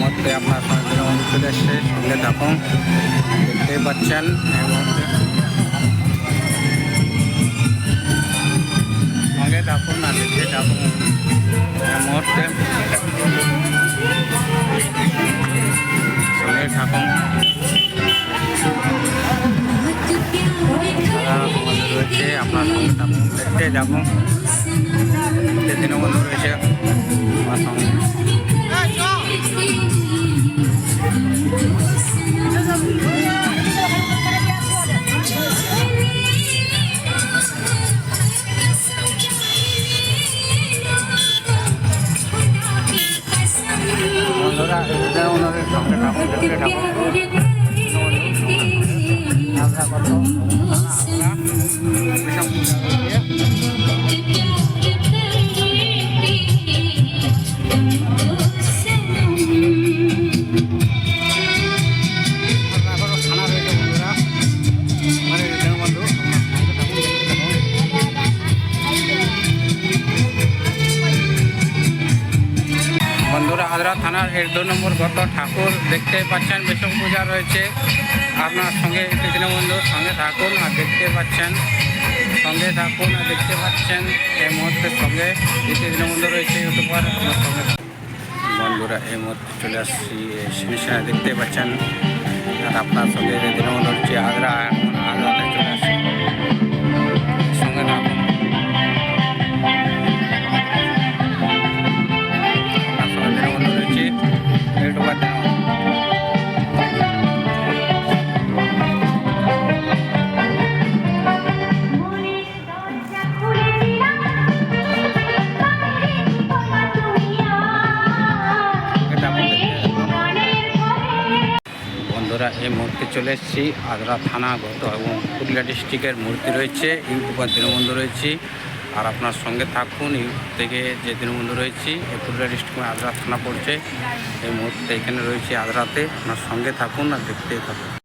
মুহূর্তে আপনার সঙ্গে বন্ধু চলে সঙ্গে থাকুন। দেখতেই পাচ্ছেন। এই সঙ্গে থাকুন না দেখতে থাকুন। মুহূর্তে সঙ্গে থাকুন। রয়েছে আপনার সঙ্গে থাকুন দেখতে থাকুন। দিনবন্ধুদের সঙ্গে থাকুন বন্ধুরা থানার এর দু নম্বর গত ঠাকুর দেখতে পাচ্ছেন বেশক পূজা রয়েছে। আপনার সঙ্গে দীনবন্ধু সঙ্গে থাকুন আর দেখতে পাচ্ছেন, সঙ্গে থাকুন আর দেখতে পাচ্ছেন এই মুহূর্তে সঙ্গে দীনবন্ধু রয়েছে ইউটিউবার, আপনার সঙ্গে। বন্ধুরা, এই মুহূর্তে চলে আসছি সিনেশনে দেখতে পাচ্ছেন, আর আপনার সঙ্গে রয়েছে, আদ্রা, এখন আদ্রাতে চলে আসছে। বন্ধুরা এই মুহূর্তে চলে এসেছি আদ্রা থানা গত এবং পুরুলিয়া ডিস্ট্রিক্টের মূর্তি রয়েছে ইউটিউবার দীনবন্ধু রয়েছি। আর আপনার সঙ্গে থাকুন ইউটিউব থেকে যে দীনবন্ধু রয়েছি, এই পুরুলিয়া ডিস্ট্রিক্টে আদ্রা থানা পড়ছে। এই মুহূর্তে এখানে রয়েছে আদ্রাতে আপনার সঙ্গে থাকুন আর দেখতে থাকুন।